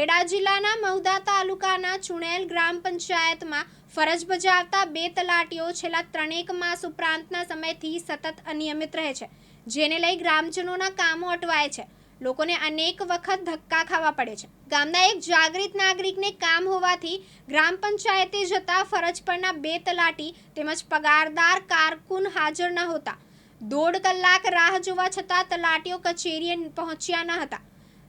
ખેડા જિલ્લાના મહુધા તાલુકાના ચુણેલ ગ્રામ પંચાયતમાં ફરજ બજાવતા બે તલાટીઓ છેલ્લા ત્રણેક માસ ઉપરાંતના સમયથી સતત અનિયમિત રહે છે, જેને લઈ ગ્રામજનોના કામો અટવાય છે. લોકોને અનેક વખત ધક્કા ખાવા પડે છે. ગામના એક જાગૃત નાગરિકને કામ હોવાથી ગ્રામ પંચાયતે જતા ફરજ પરના બે તલાટી તેમજ પગારદાર કારકુન હાજર ન હોતા. દોઢ કલાક રાહ જોવા છતાં તલાટીઓ કચેરીએ પહોંચ્યા ન હતા.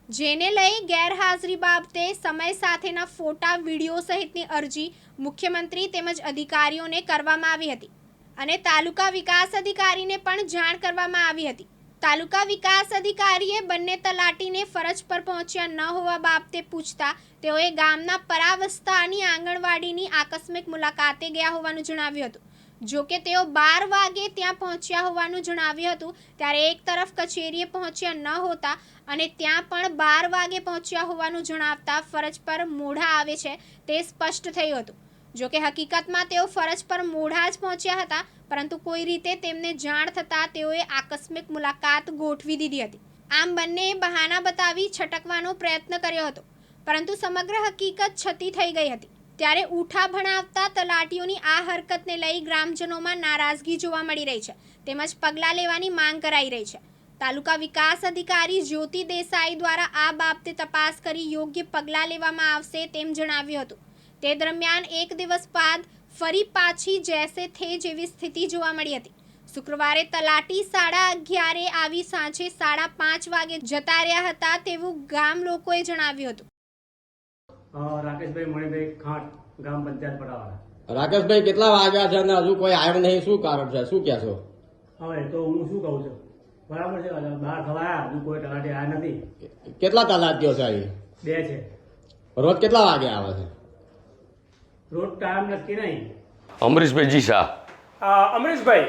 જેને લઈ ગેરહાજરી બાબતે સમય સાથેના ફોટા, વીડિયો સહિતની અરજી મુખ્યમંત્રી તેમજ અધિકારીઓને કરવામાં આવી હતી અને તાલુકા વિકાસ અધિકારીને પણ જાણ કરવામાં આવી હતી. તાલુકા વિકાસ અધિકારીએ બંને તલાટીને ફરજ પર પહોંચ્યા ન હોવા બાબતે પૂછતા તેઓએ ગામના પરાવસ્થાની આંગણવાડીની આકસ્મિક મુલાકાતે ગયા હોવાનું જણાવ્યું હતું. જો કે તેઓ બાર વાગે ત્યાં પહોંચ્યા હોવાનું જણાવ્યું હતું. ત્યારે એક તરફ કચેરીએ પહોંચ્યા ન હોતા અને ત્યાં પણ બાર વાગે પહોંચ્યા હોવાનું જણાવતા ફરજ પર મોઢા આવે છે તે સ્પષ્ટ થયું હતું. જો કે હકીકતમાં તેઓ ફરજ પર મોઢા જ પહોંચ્યા હતા, પરંતુ કોઈ રીતે તેમને જાણ થતાં તેઓએ આકસ્મિક મુલાકાત ગોઠવી દીધી હતી. આમ બંનેએ બહાના બતાવી છટકવાનો પ્રયત્ન કર્યો હતો. પરંતુ સમગ્ર હકીકત છતી થઈ ગઈ હતી. ત્યારે ઉઠા ભણાવતા તલાટીઓની આ હરકતને લઈ ગ્રામજનોમાં નારાજગી જોવા મળી રહી છે. તેમજ પગલાં લેવાની માંગ કરાઈ રહી છે. તાલુકા વિકાસ અધિકારી જ્યોતિ દેસાઈ દ્વારા આ બાબતે તપાસ કરી યોગ્ય પગલાં લેવામાં આવશે તેમ જણાવ્યું હતું. તે દરમિયાન એક દિવસ બાદ ફરી પાછી જેસે થે જેવી સ્થિતિ જોવા મળી હતી. શુક્રવારે તલાટી સાડા અગિયારે આવી સાંજે સાડા પાંચ વાગે જતા રહ્યા હતા તેવું ગામ લોકોએ જણાવ્યું હતું. રાકેશભાઈ મણિભાઈ ખાંટ ગ્રામ પંચાયત પટાવાળા રાકેશભાઈ કેટલા વાગ્યા છે અને હજુ કોઈ આવ્યો નહીં? શું કારણ છે? શું કહેશો? હવે તો હું શું કહું છું? બરાબર છે? બહાર થવાયા હજુ કોઈ તલાટી આવ્યા નથી. કેટલા તલાટીઓ છે અહીં? બે છે. રોજ કેટલા વાગે આવે છે? રોજ ટાઈમ નક્કી નહીં. અમરીશભાઈ જી શાહ અમરીશભાઈ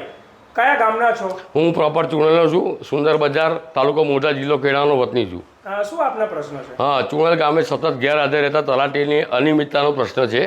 કયા ગામના છો? હું પ્રોપર ચૂંટણીનો છું સુંદર બજાર તાલુકો મોઢા જિલ્લો કેળાનો વતની છું. શું આપના પ્રશ્ન છે? હા ચુંગલ ગામે સતત ગેરહાજર રહેતા તલાટીની અનિયમિતતાનો પ્રશ્ન છે.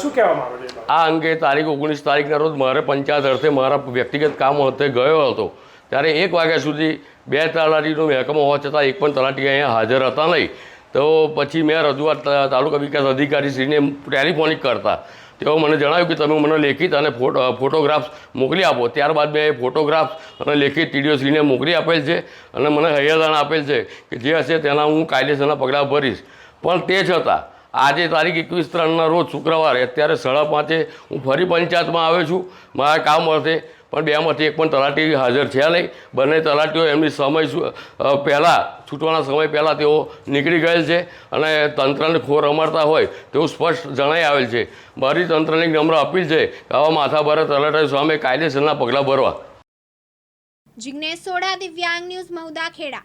શું કહેવામાં આવે છે આ અંગે તારીખ ઓગણીસ તારીખના રોજ મારે પંચાયત અર્થે મારા વ્યક્તિગત કામ અર્થે ગયો હતો. ત્યારે એક વાગ્યા સુધી બે તલાટીનો મહેકમો હોવા છતાં એક પણ તલાટી અહીંયા હાજર હતા નહીં. તો પછી મેં રજૂઆત તાલુકા વિકાસ અધિકારીશ્રીને ટેલિફોનિક કરતા. તેઓ મને જણાવ્યું કે તમે મને લેખિત અને ફોટો, ફોટોગ્રાફ્સ મોકલી આપો. ત્યારબાદ મેં એ ફોટોગ્રાફ્સ અને લેખિત ટીડીઓશ્રીને મોકલી આપેલ છે અને મને હૈયાદાણ આપેલ છે કે જે હશે તેના હું કાયદેસરના પગલાં ભરીશ. પણ તે છતાં, આજે તારીખ એકવીસ ત્રણના રોજ શુક્રવારે અત્યારે સાડા પાંચે હું ફરી પંચાયતમાં આવ્યો છું. મારા કામ અર્થે પણ બેમાંથી એક પણ તલાટી હાજર થયા નહીં. બંને તલાટીઓ એમની સમય પહેલાં, છૂટવાના સમય પહેલાં તેઓ નીકળી ગયેલ છે અને તંત્રને ખોર અમારતા હોય તેવું સ્પષ્ટ જણાઈ આવેલ છે. મારી તંત્રની નમ્ર અપીલ છે કે આવા માથાભારે તલાટીઓ સામે કાયદેસરના પગલાં ભરવા. જિજ્ઞેશ સોડા દિવ્યાંગ ન્યૂઝ, મહુદા ખેડા.